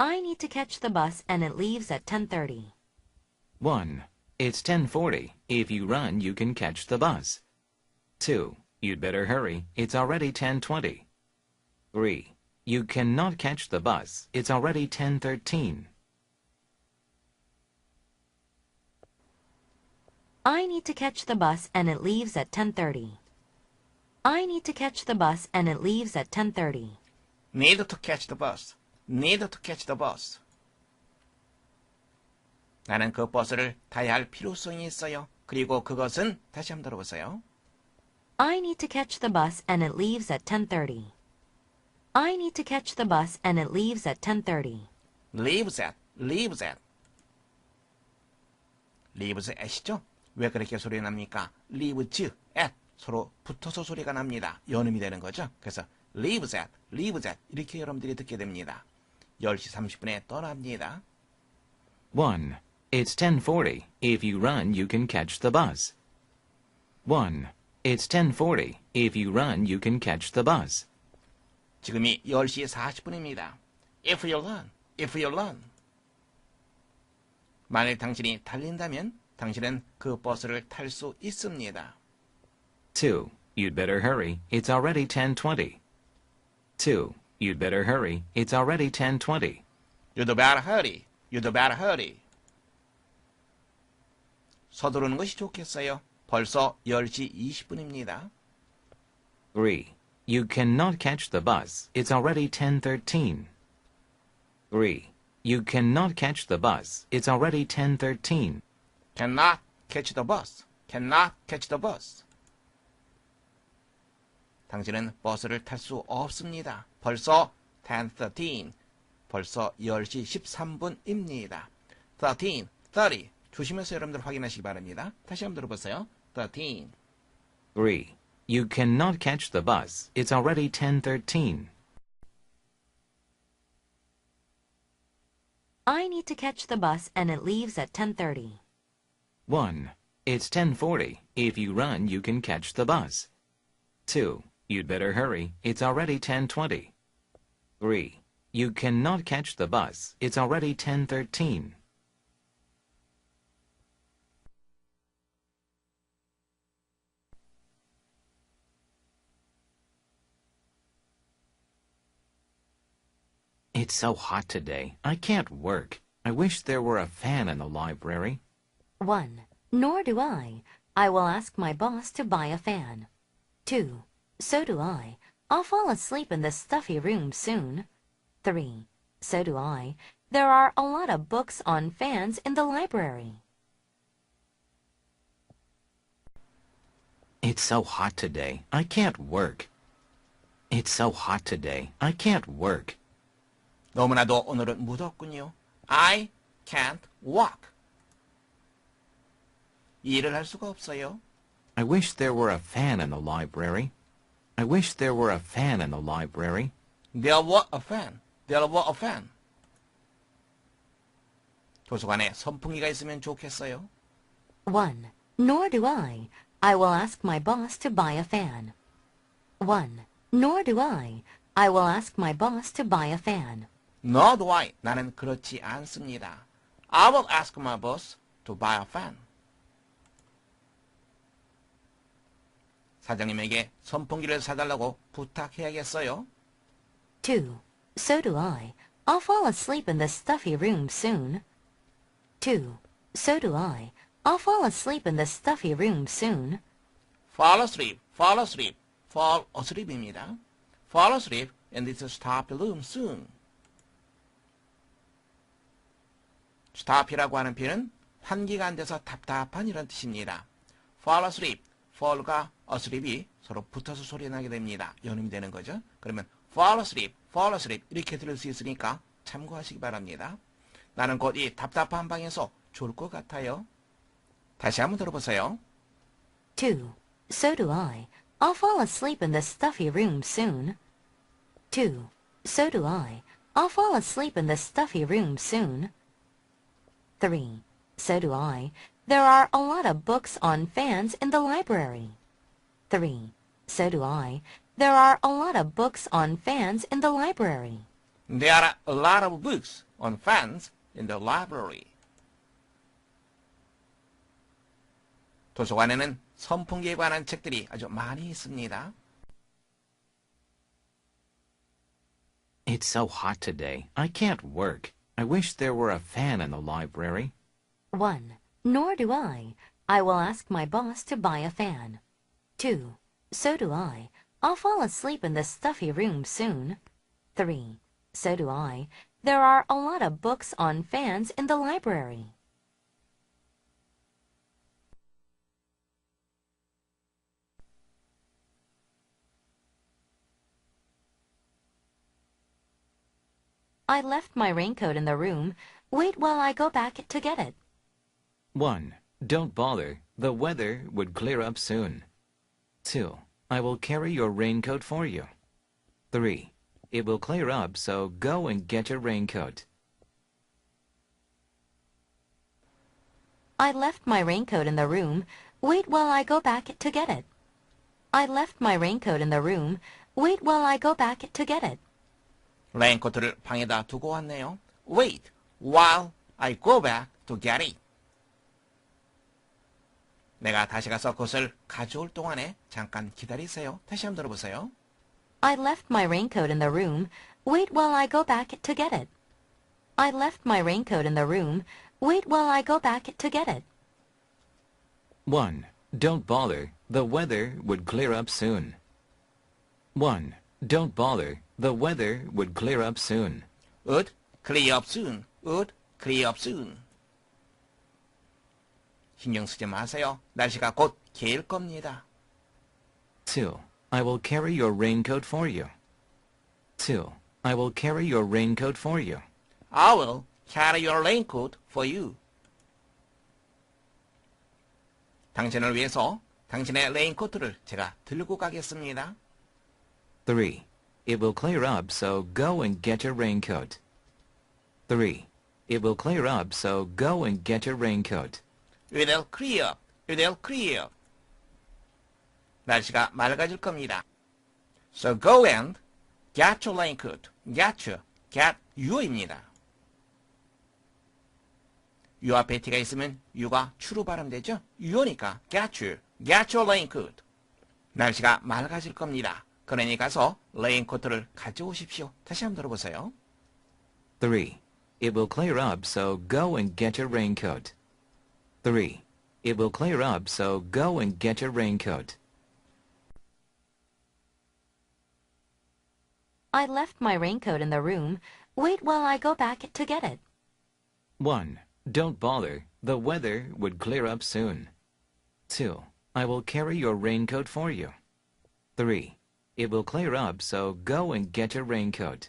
I need to catch the bus and it leaves at 10:30. 1. It's 1040. If you run, you can catch the bus. 2. You'd better hurry. It's already 1020. 3. You cannot catch the bus. It's already 1013. I need to catch the bus and it leaves at 10:30. I need to catch the bus and it leaves at 10:30. need to catch the bus. Need to catch the bus. 나는 그 버스를 타야 할 필요성이 있어요. 그리고 그것은 다시 한번 들어보세요. I need to catch the bus and it leaves at 10:30. I need to catch the bus and it leaves at 10:30. leaves at, leaves at. leaves at이죠? 왜 그렇게 소리 납니까? leaves at 서로 붙어서 소리가 납니다. 연음이 되는 거죠. 그래서 leaves at, leaves at 이렇게 여러분들이 듣게 됩니다. 10시 30분에 떠납니다. 1. It's 1040. If you run, you can catch the bus. 1. It's 1040. If you run, you can catch the bus. 지금이 10시 40분입니다. If you run, if you run. 만일 당신이 달린다면 당신은 그 버스를 탈 수 있습니다. 2. You'd better hurry. It's already 1020. 2. You'd better hurry. It's already 1020. You'd better hurry. You'd better hurry. 서두르는 것이 좋겠어요. 벌써 10시 20분입니다. 3. You cannot catch the bus. It's already 1013. 3. You cannot catch the bus. It's already 1013. Cannot catch the bus. Cannot catch the bus. 당신은 버스를 탈 수 없습니다. 벌써 10:13. 벌써 10시 13분입니다. 13, 30. 조심해서 여러분들 확인하시기 바랍니다. 다시 한번 들어보세요. 13. 3. You cannot catch the bus. It's already 1013. I need to catch the bus and it leaves at 10:30. 1. It's 1040. If you run, you can catch the bus. 2. You'd better hurry. It's already 1020. 3. You cannot catch the bus. It's already 1013. It's so hot today. I can't work. I wish there were a fan in the library. 1. Nor do I. I will ask my boss to buy a fan. 2. So do I. I'll fall asleep in this stuffy room soon. 3. So do I. There are a lot of books on fans in the library. It's so hot today. I can't work. It's so hot today. I can't work. 너무나도 오늘은 무덥군요. I can't walk. 일을 할 수가 없어요. I wish there were a fan in the library. I wish there were a fan in the library. There were a fan. There were a fan. 도서관에 선풍기가 있으면 좋겠어요. 1. Nor do I. I will ask my boss to buy a fan. 1. Nor do I. I will ask my boss to buy a fan. Nor do I. 나는 그렇지 않습니다. I will ask my boss to buy a fan. 사장님에게 선풍기를 사달라고 부탁해야겠어요. 2. So do I. I'll fall asleep in this stuffy room soon. 2. So do I. I'll fall asleep in this stuffy room soon. Fall asleep, fall asleep, fall asleep입니다. Fall asleep in this stuffy room soon. stop이라고 하는 표현은 환기가 안 돼서 답답한 이런 뜻입니다. fall asleep, fall과 asleep이 서로 붙어서 소리 나게 됩니다. 연음이 되는 거죠. 그러면 fall asleep, fall asleep 이렇게 들을 수 있으니까 참고하시기 바랍니다. 나는 곧 이 답답한 방에서 졸 것 같아요. 다시 한번 들어보세요. 2. So do I. I'll fall asleep in this stuffy room soon. 2. So do I. I'll fall asleep in this stuffy room soon. 3. So do I. There are a lot of books on fans in the library. 3. So do I. There are a lot of books on fans in the library. There are a lot of books. on fans in the library. 도서관에는 선풍기에 관한 책들이 아주 많이 있습니다. It's so hot today. I can't work. I wish there were a fan in the library. 1. Nor do I. I will ask my boss to buy a fan. 2. So do I. I'll fall asleep in this stuffy room soon. 3. So do I. There are a lot of books on fans in the library. I left my raincoat in the room. Wait while I go back to get it. 1. Don't bother. The weather would clear up soon. 2. I will carry your raincoat for you. 3. It will clear up, so go and get your raincoat. I left my raincoat in the room. Wait while I go back to get it. I left my raincoat in the room. Wait while I go back to get it. 레인코트를 방에다 두고 왔네요. Wait while I go back to get it. 내가 다시 가서 그것을 가져올 동안에 잠깐 기다리세요. 다시 한번 들어보세요. I left my raincoat in the room. Wait while I go back to get it. I left my raincoat in the room. Wait while I go back to get it. 1. Don't bother. The weather would clear up soon. 1. Don't bother. The weather would clear up soon. Would clear up soon. Would clear up soon. 신경 쓰지 마세요. 날씨가 곧 개일 겁니다. 2. I will carry your raincoat for you. 2. I will carry your raincoat for you. I will carry your raincoat for you. 당신을 위해서 당신의 레인코트를 제가 들고 가겠습니다. 3. It will clear up, so go and get your raincoat. 3. It will clear up, so go and get your raincoat. It'll clear up. It'll clear. 날씨가 맑아질 겁니다. So go and get your raincoat. get your, get your입니다. 유 앞에 t가 있으면 유가 추로 발음되죠? your니까 get your, get your raincoat. 날씨가 맑아질 겁니다. 그러니 가서 레인코트를 가져오십시오. 다시 한번 들어보세요. 3. It will clear up, so go and get your raincoat. 3. It will clear up, so go and get your raincoat. I left my raincoat in the room. Wait while I go back to get it. 1. Don't bother. The weather would clear up soon. 2. I will carry your raincoat for you. 3. It will clear up, so go and get your raincoat.